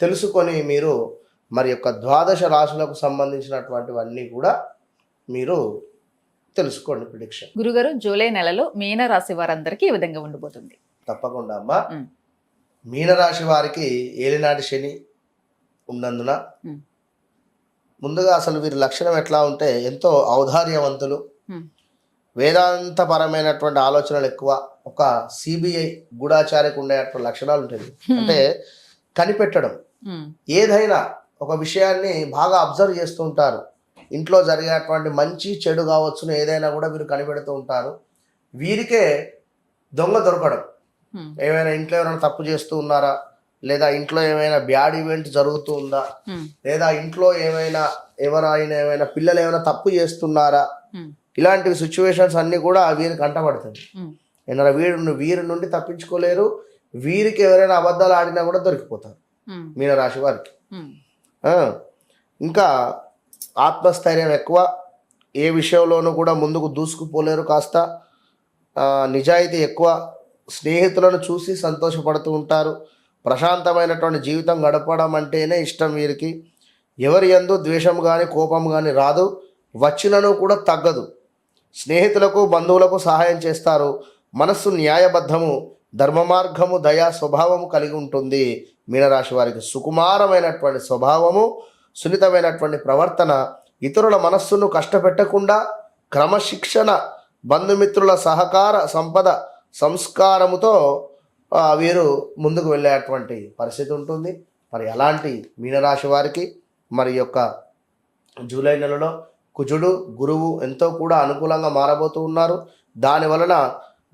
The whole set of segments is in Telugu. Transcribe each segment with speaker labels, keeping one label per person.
Speaker 1: తెలుసుకొని మీరు మరి యొక్క ద్వాదశ రాశులకు సంబంధించినటువంటివన్నీ కూడా మీరు తెలుసుకోండి ప్రిడిక్షన్
Speaker 2: గురుగారు జూలై నెలలో మీన రాశి వారందరికీ ఏ విధంగా ఉండబోతుంది.
Speaker 1: తప్పకుండా అమ్మా. మీనరాశి వారికి ఏలినాటి శని ఉన్నందున. ముందుగా అసలు వీరి లక్షణం ఎట్లా ఉంటే ఎంతో ఔదార్యవంతులు. వేదాంతపరమైనటువంటి ఆలోచనలు ఎక్కువ. ఒక సిబిఐ గూఢాచారికి ఉండేటువంటి లక్షణాలు ఉంటాయి. అంటే కనిపెట్టడం. ఏదైనా ఒక విషయాన్ని బాగా అబ్జర్వ్ చేస్తూ ఉంటారు ఇంట్లో జరిగేటువంటి మంచి చెడు కావచ్చును ఏదైనా కూడా వీరు కనిపెడుతూ ఉంటారు వీరికే దొంగ దొరకడం. ఏమైనా ఇంట్లో ఏమైనా తప్పు చేస్తూ ఉన్నారా లేదా ఇంట్లో ఏమైనా బ్యాడ్ ఈవెంట్ జరుగుతూ ఉందా. లేదా ఇంట్లో ఏమైనా ఎవరైనా ఏమైనా పిల్లలు ఏమైనా తప్పు చేస్తున్నారా. ఇలాంటి సిచ్యువేషన్స్ అన్నీ కూడా వీరికి కంటపడుతుంది
Speaker 2: ఉమ్.
Speaker 1: ఏమైనా వీరు వీరి నుండి తప్పించుకోలేరు వీరికి ఎవరైనా అబద్ధాలు ఆడినా కూడా దొరికిపోతారు. మీనరాశి వారికి. ఇంకా ఆత్మస్థైర్యం ఎక్కువ. ఏ విషయంలోనూ కూడా ముందుకు దూసుకుపోలేరు కాస్త. నిజాయితీ ఎక్కువ. స్నేహితులను చూసి సంతోషపడుతూ ఉంటారు. ప్రశాంతమైనటువంటి జీవితం గడపడం అంటేనే ఇష్టం వీరికి. ఎవరి యందు ద్వేషం కానీ కోపం కానీ రాదు. వచ్చినను కూడా తగ్గదు. స్నేహితులకు బంధువులకు సహాయం చేస్తారు. మనస్సు న్యాయబద్ధము. ధర్మ మార్గము దయా స్వభావము కలిగి ఉంటుంది. మీనరాశి వారికి సుకుమారమైనటువంటి స్వభావము సున్నితమైనటువంటి ప్రవర్తన ఇతరుల మనస్సును కష్టపెట్టకుండా క్రమశిక్షణ బంధుమిత్రుల సహకార సంపద సంస్కారముతో వీరు ముందుకు వెళ్ళేటువంటి పరిస్థితి ఉంటుంది. మరి అలాంటి మీనరాశి వారికి మరి యొక్క జూలై నెలలో కుజుడు గురువు ఎంతో కూడా అనుకూలంగా మారబోతూ ఉన్నారు. దాని వలన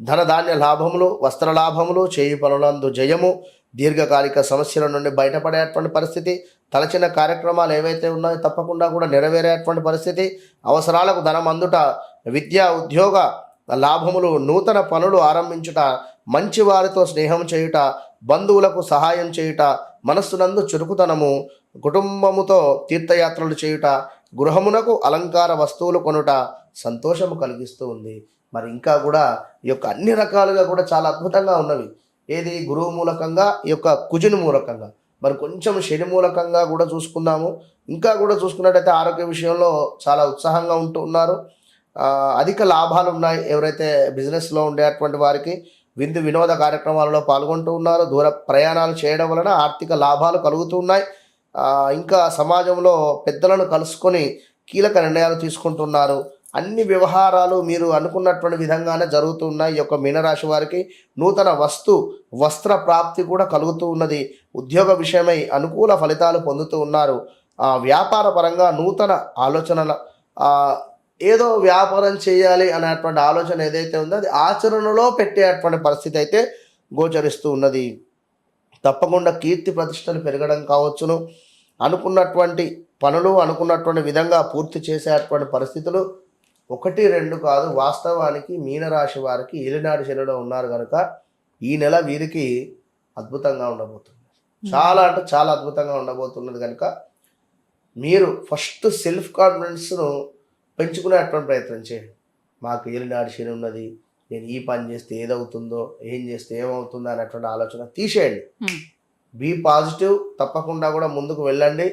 Speaker 1: ధనధాన్య లాభములు వస్త్ర లాభములు చేయి పనులందు జయము దీర్ఘకాలిక సమస్యల నుండి బయటపడేటువంటి పరిస్థితి తలచిన కార్యక్రమాలు ఏవైతే ఉన్నాయో తప్పకుండా కూడా నెరవేరేటువంటి పరిస్థితి అవసరాలకు ధనం అందుట విద్యా ఉద్యోగ లాభములు నూతన పనులు ఆరంభించుట మంచి వారితో స్నేహం చేయుట బంధువులకు సహాయం చేయుట మనస్సునందు చురుకుతనము కుటుంబముతో తీర్థయాత్రలు చేయుట గృహమునకు అలంకార వస్తువులు కొనుట సంతోషము కలిగిస్తూ ఉంది. మరి ఇంకా కూడా ఈ యొక్క అన్ని రకాలుగా కూడా చాలా అద్భుతంగా ఉన్నవి. ఏది గురువు మూలకంగా ఈ యొక్క కుజుని మూలకంగా. మరి కొంచెం శని మూలకంగా కూడా చూసుకున్నాము ఇంకా కూడా చూసుకున్నట్టయితే ఆరోగ్య విషయంలో చాలా ఉత్సాహంగా ఉంటూ ఉన్నారు. అధిక లాభాలు ఉన్నాయి ఎవరైతే బిజినెస్లో ఉండేటువంటి వారికి. విందు వినోద కార్యక్రమాలలో పాల్గొంటూ ఉన్నారు. దూర ప్రయాణాలు చేయడం వలన ఆర్థిక లాభాలు కలుగుతూ ఉన్నాయి. ఇంకా సమాజంలో పెద్దలను కలుసుకొని కీలక నిర్ణయాలు తీసుకుంటున్నారు. అన్ని వ్యవహారాలు మీరు అనుకున్నటువంటి విధంగానే జరుగుతున్నాయి ఈ యొక్క మీనరాశి వారికి నూతన వస్తు వస్త్ర ప్రాప్తి కూడా కలుగుతూ ఉన్నది. ఉద్యోగ విషయమై అనుకూల ఫలితాలు పొందుతూ ఉన్నారు. ఆ, వ్యాపార పరంగా నూతన ఆలోచనల ఏదో వ్యాపారం చేయాలి అనేటువంటి ఆలోచన ఏదైతే ఉందో అది ఆచరణలో పెట్టేటువంటి పరిస్థితి అయితే గోచరిస్తూ ఉన్నది. తప్పకుండా కీర్తి ప్రతిష్టలు పెరగడం కావచ్చును. అనుకున్నటువంటి పనులు అనుకున్నటువంటి విధంగా పూర్తి చేసేటువంటి పరిస్థితులు ఒకటి రెండు కాదు వాస్తవానికి మీనరాశి వారికి ఏలినాడు శనిలో ఉన్నారు కనుక ఈ నెల వీరికి అద్భుతంగా ఉండబోతుంది. చాలా అంటే చాలా అద్భుతంగా ఉండబోతున్నది కనుక మీరు ఫస్ట్ సెల్ఫ్ కాన్ఫిడెన్స్ను పెంచుకునేటువంటి ప్రయత్నం చేయండి. మాకు ఏలినాడు శని ఉన్నది నేను ఈ పని చేస్తే ఏదవుతుందో ఏం చేస్తే ఏమవుతుందో అనేటువంటి ఆలోచన తీసేయండి. బీ పాజిటివ్ తప్పకుండా కూడా ముందుకు వెళ్ళండి.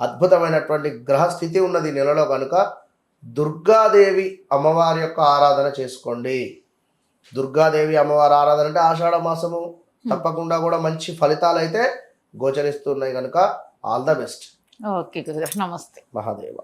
Speaker 1: అద్భుతమైనటువంటి గ్రహ స్థితి ఉన్నది నెలలో కనుక దుర్గాదేవి అమ్మవారి యొక్క ఆరాధన చేసుకోండి. దుర్గాదేవి అమ్మవారి ఆరాధన అంటే ఆషాఢ మాసము తప్పకుండా కూడా మంచి ఫలితాలు అయితే గోచరిస్తున్నాయి కనుక ఆల్ ద బెస్ట్.
Speaker 2: ఓకే నమస్తే.
Speaker 1: మహాదేవ.